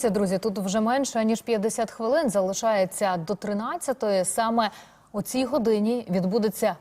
Це, друзі, тут вже менше ніж 50 хвилин залишається до 13-ї. Саме у цій годині відбудеться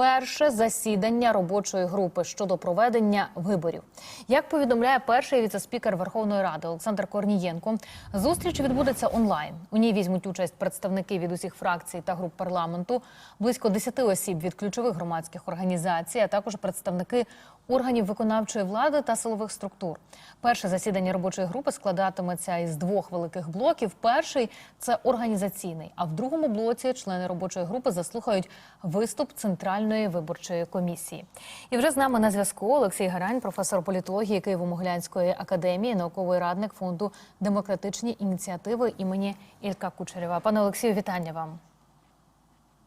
перше засідання робочої групи щодо проведення виборів. Як повідомляє перший віцеспікер Верховної Ради Олександр Корнієнко, зустріч відбудеться онлайн. У ній візьмуть участь представники від усіх фракцій та груп парламенту, близько 10 осіб від ключових громадських організацій, а також представники органів виконавчої влади та силових структур. Перше засідання робочої групи складатиметься із двох великих блоків. Перший це організаційний, а в другому блоці члени робочої групи заслухають виступ центральної виборчої комісії. І вже з нами на зв'язку Олексій Гарань, професор політології Києво-Могилянської академії, науковий радник фонду демократичні ініціативи імені Ілька Кучерєва. Пане Олексію, вітання вам.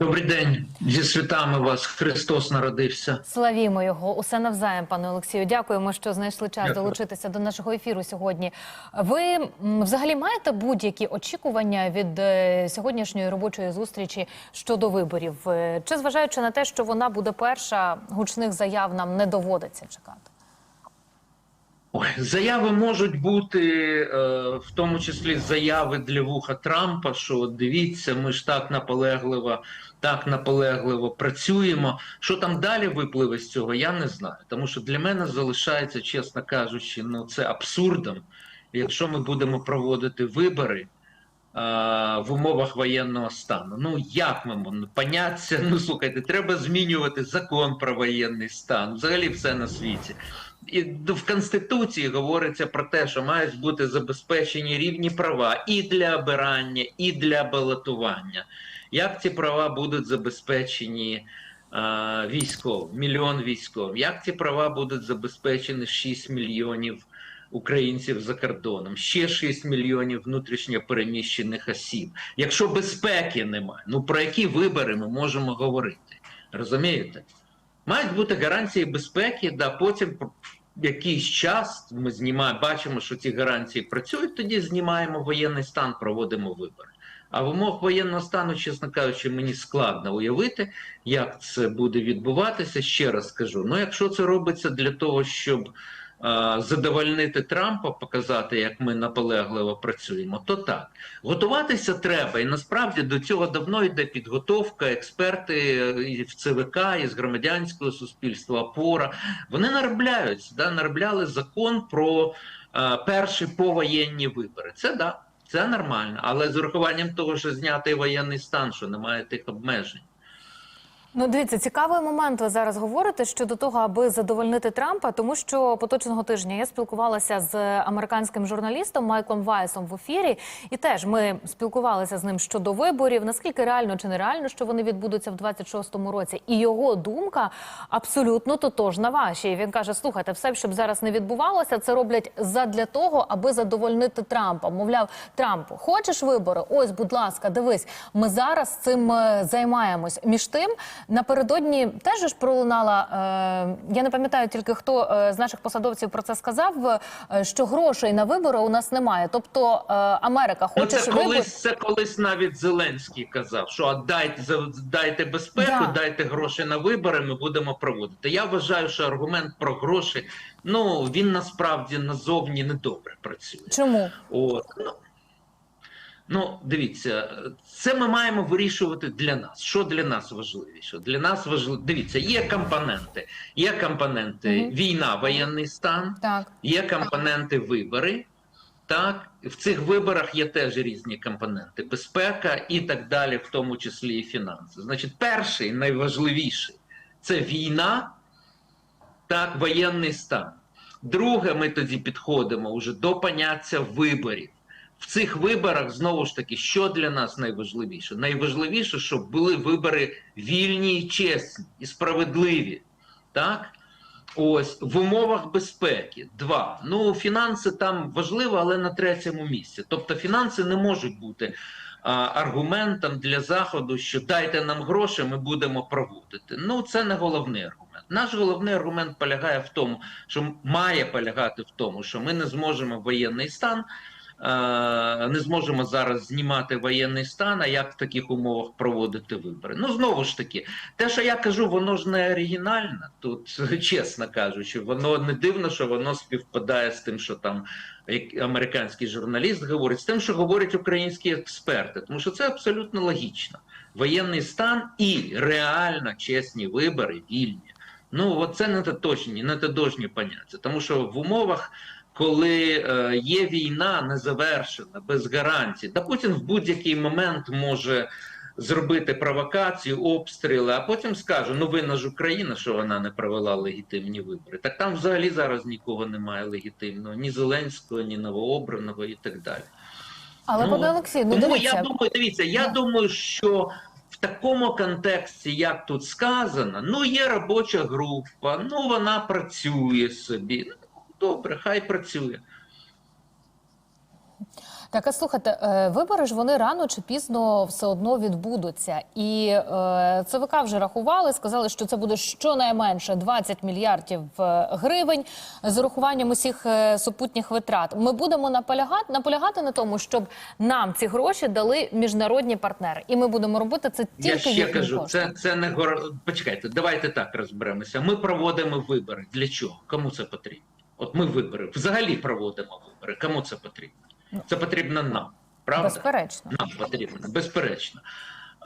Добрий день зі святами вас. Христос народився. Славімо його усе навзаєм, пане Олексію. Дякуємо, що знайшли час Дякую. долучитися до нашого ефіру сьогодні. Ви м, взагалі маєте будь-які очікування від е, сьогоднішньої робочої зустрічі щодо виборів? Е, Чи зважаючи на те, що вона буде перша, гучних заяв нам не доводиться чекати? Ой, заяви можуть бути, е, в тому числі заяви для вуха Трампа. Що дивіться, ми ж так наполегливо, так наполегливо працюємо. Що там далі випливе з цього, я не знаю. Тому що для мене залишається, чесно кажучи, ну це абсурдом. Якщо ми будемо проводити вибори. А, В умовах воєнного стану. Ну як ми поняття? Ну слухайте, треба змінювати закон про воєнний стан, взагалі все на світі. І в Конституції говориться про те, що мають бути забезпечені рівні права і для обирання, і для балотування. Як ці права будуть забезпечені а, військовим, мільйон військовим? Як ці права будуть забезпечені 6 мільйонів українців за кордоном, ще 6 мільйонів внутрішньо переміщених осіб? Якщо безпеки немає, ну про які вибори ми можемо говорити? Розумієте? Мають бути гарантії безпеки, да потім якийсь час ми знімаємо, бачимо, що ці гарантії працюють, тоді знімаємо воєнний стан, проводимо вибори. А в умовах воєнного стану, чесно кажучи, мені складно уявити, як це буде відбуватися. Ще раз скажу: ну, якщо це робиться для того, щоб задовольнити Трампа, показати, як ми наполегливо працюємо, то так. Готуватися треба, і насправді до цього давно йде підготовка. Експерти е, і в ЦВК, і з громадянського суспільства, опора вони наробляють, да, наробляли закон про е, перші повоєнні вибори. Це да, це нормально, але з урахуванням того, що знятий воєнний стан, що немає тих обмежень. Ну, дивіться, цікавий момент ви зараз говорите щодо того, аби задовольнити Трампа, тому що поточного тижня я спілкувалася з американським журналістом Майклом Вайсом в ефірі, і теж ми спілкувалися з ним щодо виборів. Наскільки реально чи нереально, що вони відбудуться в 26-му році, і його думка абсолютно тотожна вашій. Він каже: слухайте, все, щоб зараз не відбувалося, це роблять задля того, аби задовольнити Трампа. Мовляв, Трампу, хочеш вибори? Ось, будь ласка, дивись, ми зараз цим е, займаємось. Між тим. Напередодні теж ж пролунала. Е, я не пам'ятаю тільки хто е, з наших посадовців про це сказав. е, що грошей на вибори у нас немає. Тобто е, Америка Ну, хоче це вибори. колись, це колись навіть Зеленський казав, що дайте, дайте безпеку, Да. дайте гроші на вибори, ми будемо проводити. Я вважаю, що аргумент про гроші, ну він насправді назовні недобре працює. Чому? От. Ну, ну, дивіться, це ми маємо вирішувати для нас. Що для нас важливіше? Для нас важливо. Дивіться, є компоненти. Є компоненти Мгм. війна, воєнний стан, Так. є компоненти вибори. Так, в цих виборах є теж різні компоненти: безпека і так далі, в тому числі і фінанси. Значить, перший найважливіший це війна, так, воєнний стан. Друге, ми тоді підходимо вже до поняття виборів. В цих виборах знову ж таки, що для нас найважливіше? Найважливіше, щоб були вибори вільні і чесні і справедливі. Так? Ось в умовах безпеки. Два. Ну, фінанси там важливо, але на третьому місці. Тобто, фінанси не можуть бути а, аргументом для заходу, що дайте нам гроші, ми будемо проводити. Ну, це не головний аргумент. Наш головний аргумент полягає в тому, що має полягати в тому, що ми не зможемо воєнний стан не зможемо зараз знімати воєнний стан, а як в таких умовах проводити вибори. Ну знову ж таки, те, що я кажу, воно ж не оригінально. Тут, чесно кажучи, воно не дивно, що воно співпадає з тим, що там американський журналіст говорить, з тим, що говорять українські експерти, тому що це абсолютно логічно. Воєнний стан і реально чесні вибори вільні. Ну, от це не точні, не тотожні поняття. Тому що в умовах, коли е, є війна незавершена, без гарантій, та Путін в будь-який момент може зробити провокацію, обстріли, а потім скаже: ну винна ж Україна, що вона не провела легітимні вибори. Так там взагалі зараз нікого немає легітимного, ні Зеленського, ні новообраного і так далі. Але Ну, пане Олексій, ну Тому дивіться, я думаю, дивіться, я думаю, що в такому контексті, як тут сказано, ну є робоча група, ну вона працює собі. Добре, хай працює. Так, а слухайте, е, вибори ж вони рано чи пізно все одно відбудуться. І е, ЦВК вже рахували, сказали, що це буде щонайменше 20 мільярдів е, гривень з урахуванням усіх е, супутніх витрат. Ми будемо наполягати, наполягати на тому, щоб нам ці гроші дали міжнародні партнери. І ми будемо робити це тільки Я ще кажу, коштом. це, це не гор... Почекайте, давайте так розберемося. Ми проводимо вибори. Для чого? Кому це потрібно? От ми вибори взагалі проводимо вибори. Кому це потрібно? Це потрібно нам. Правда? Безперечно. Нам потрібно, безперечно.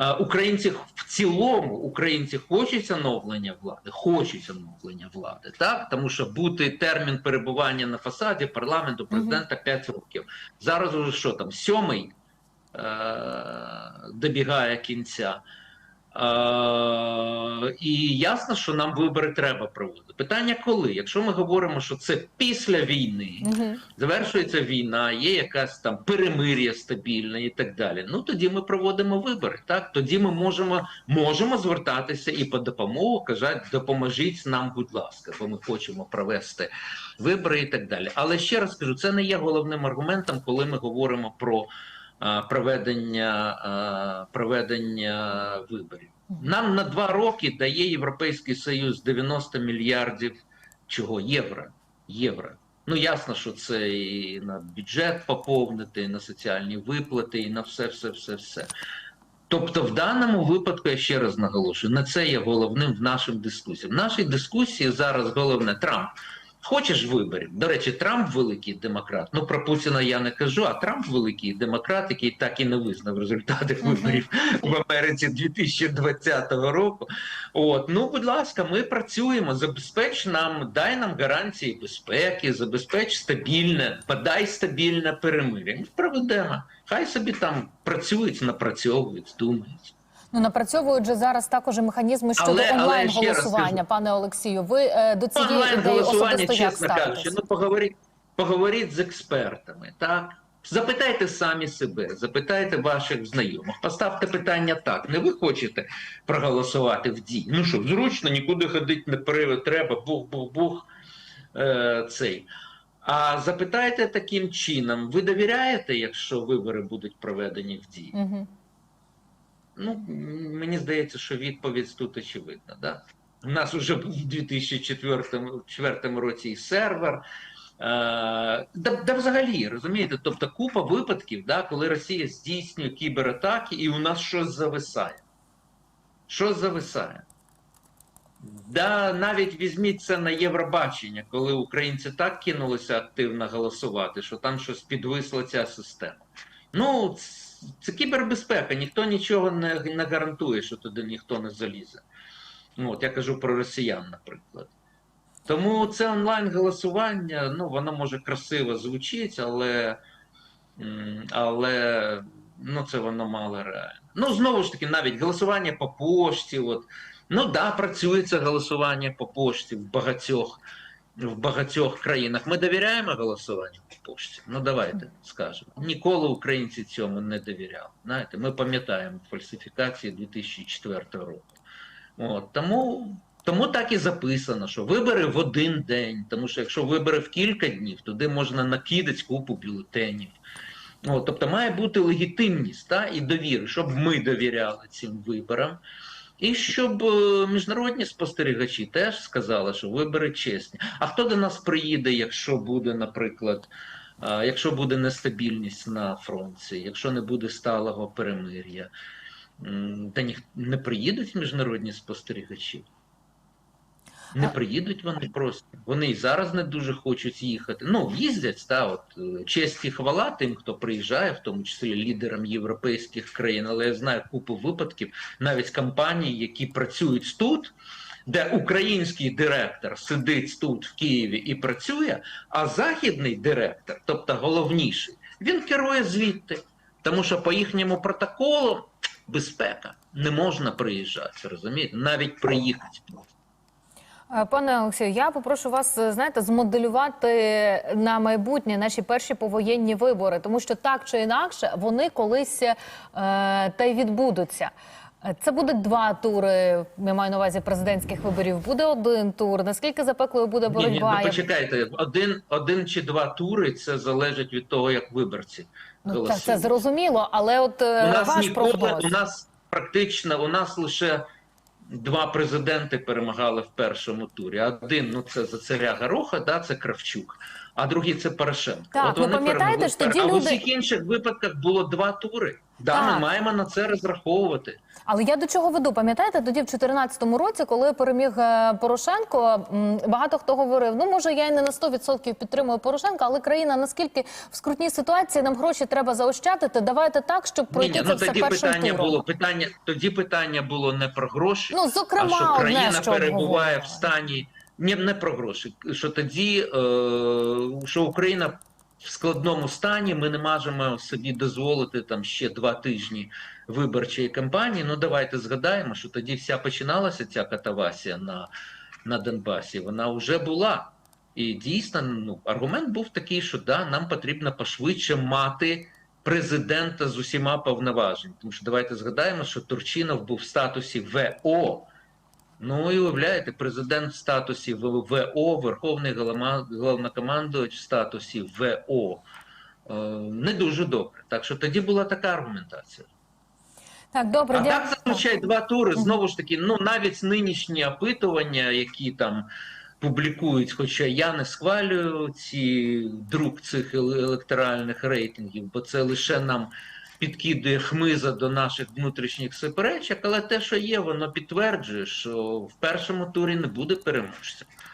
Е, Українці в цілому, українці хочуть оновлення влади, хочуть оновлення влади, так тому що бути термін перебування на фасаді парламенту президента 5 років. Зараз уже що там, сьомий е- добігає кінця. Е, і ясно, що нам вибори треба проводити. Питання коли? Якщо ми говоримо, що це після війни, Мгм. завершується війна, є якась там перемир'я стабільне і так далі. Ну тоді ми проводимо вибори. Так тоді ми можемо можемо звертатися і по допомогу казати, допоможіть нам, будь ласка, бо ми хочемо провести вибори і так далі. Але ще раз кажу, це не є головним аргументом, коли ми говоримо про проведення, проведення виборів. Нам на два роки дає Європейський Союз 90 мільярдів чого євро. Євро. Ну ясно, що це і на бюджет поповнити, і на соціальні виплати, і на все, все, все, все. Тобто, в даному випадку я ще раз наголошую, на це є головним в нашій дискусії. В нашій дискусії зараз головне Трамп. Хочеш виборів? До речі, Трамп великий демократ. Ну про Путіна я не кажу, а Трамп великий демократ, який так і не визнав результати виборів в Америці 2020 року. От ну, будь ласка, ми працюємо. Забезпеч нам, дай нам гарантії безпеки, забезпеч стабільне, подай стабільне перемир'я. Ми проведемо. Хай собі там працюють, напрацьовують, думають. Ну напрацьовують же зараз також і механізми щодо Але- онлайн голосування, скажу. пане Олексію. Ви е, до цієї Онлайн ідеї голосування, чесно кажучи, ну поговоріть, поговоріть з експертами, так? Запитайте самі себе, запитайте ваших знайомих. Поставте питання так. Не ви хочете проголосувати в дії. Ну що, зручно, нікуди ходити не пере- треба, бух-бух-бух е, цей. А запитайте таким чином: ви довіряєте, якщо вибори будуть проведені в дії? Угу. Ну, мені здається, що відповідь тут очевидна. Да? У нас вже був у 2004 році і сервер. Е, да, да взагалі, розумієте, тобто купа випадків, да, коли Росія здійснює кібератаки, і у нас щось зависає. Щось зависає. Да, навіть візьміть це на Євробачення, коли українці так кинулися активно голосувати, що там щось підвисла ця система. Ну, це кібербезпека, ніхто нічого не, не гарантує, що туди ніхто не залізе. Ну, от я кажу про росіян, наприклад. Тому це онлайн-голосування, ну, воно може красиво звучить, але, але ну, це воно мало реально. Ну, знову ж таки, навіть голосування по пошті. От, ну да, працює голосування по пошті в багатьох, в багатьох країнах. Ми довіряємо голосуванню по пошті? Ну, давайте скажемо. Ніколи українці цьому не довіряли. Знаєте, ми пам'ятаємо фальсифікації 2004 року. От, тому, тому так і записано, що вибори в один день. Тому що якщо вибори в кілька днів, туди можна накидати купу бюлетенів. От, тобто має бути легітимність та, і довіра, щоб ми довіряли цим виборам. І щоб е, міжнародні спостерігачі теж сказали, що вибори чесні. А хто до нас приїде, якщо буде, наприклад, якщо буде нестабільність на фронті, якщо не буде сталого перемир'я, та ні, не приїдуть міжнародні спостерігачі. Не приїдуть вони просто. Вони і зараз не дуже хочуть їхати. Ну, їздять, та, от, е, честь і хвала тим, хто приїжджає, в тому числі лідерам європейських країн. Але я знаю купу випадків, навіть компаній, які працюють тут, де український директор сидить тут, в Києві, і працює, а західний директор, тобто головніший, він керує звідти. Тому що по їхньому протоколу безпека не можна приїжджати, розумієте? Навіть приїхати. Е, Пане Олексію, я попрошу вас, е, знаєте, змоделювати на майбутнє наші перші повоєнні вибори, тому що так чи інакше вони колись е, та й відбудуться. Е, Це буде два тури. Я маю на увазі президентських виборів. Буде один тур. Наскільки запеклою буде Ні, ні, боротьба? ну почекайте, один, один чи два тури це залежить від того, як виборці Ну, так, це зрозуміло, але от у нас ваш ніколи, прогноз. у нас практично, у нас лише два президенти перемагали в першому турі. Один, ну це за царя Гороха, да, це Кравчук, а другий це Порошенко. Так, ви вони пам'ятаєте перемогли тоді А в усіх інших випадках було два тури. Да, Так. ми маємо на це розраховувати. Але я до чого веду? Пам'ятаєте, тоді в 2014 році, коли переміг е, Порошенко, багато хто говорив: ну може я й не на 100% підтримую Порошенка, але країна наскільки в скрутній ситуації нам гроші треба заощадити. Давайте так, щоб Ні, пройти ні, це ну все тоді першим питання туром. було питання. Тоді питання було не про гроші. Ну зокрема, а що одне, що перебуває в стані не, не про гроші. Що тоді, е, що Україна в складному стані, ми не можемо собі дозволити там ще два тижні виборчої кампанії. Ну давайте згадаємо, що тоді вся починалася ця катавасія на, на Донбасі. Вона вже була. І дійсно, ну аргумент був такий, що да, нам потрібно пошвидше мати президента з усіма повноваженнями. Тому що давайте згадаємо, що Турчинов був в статусі ВО. Ну і уявляєте, президент в статусі В- ВО, Верховний головнокомандувач в статусі ВО. Е, Не дуже добре. Так що тоді була така аргументація. Так, добре, А дякую. так зазвичай два тури. Знову ж таки, ну навіть нинішні опитування, які там публікують, хоча я не схвалюю ці друк цих електоральних рейтингів, бо це лише нам підкидує хмиза до наших внутрішніх суперечок, але те, що є, воно підтверджує, що в першому турі не буде переможця.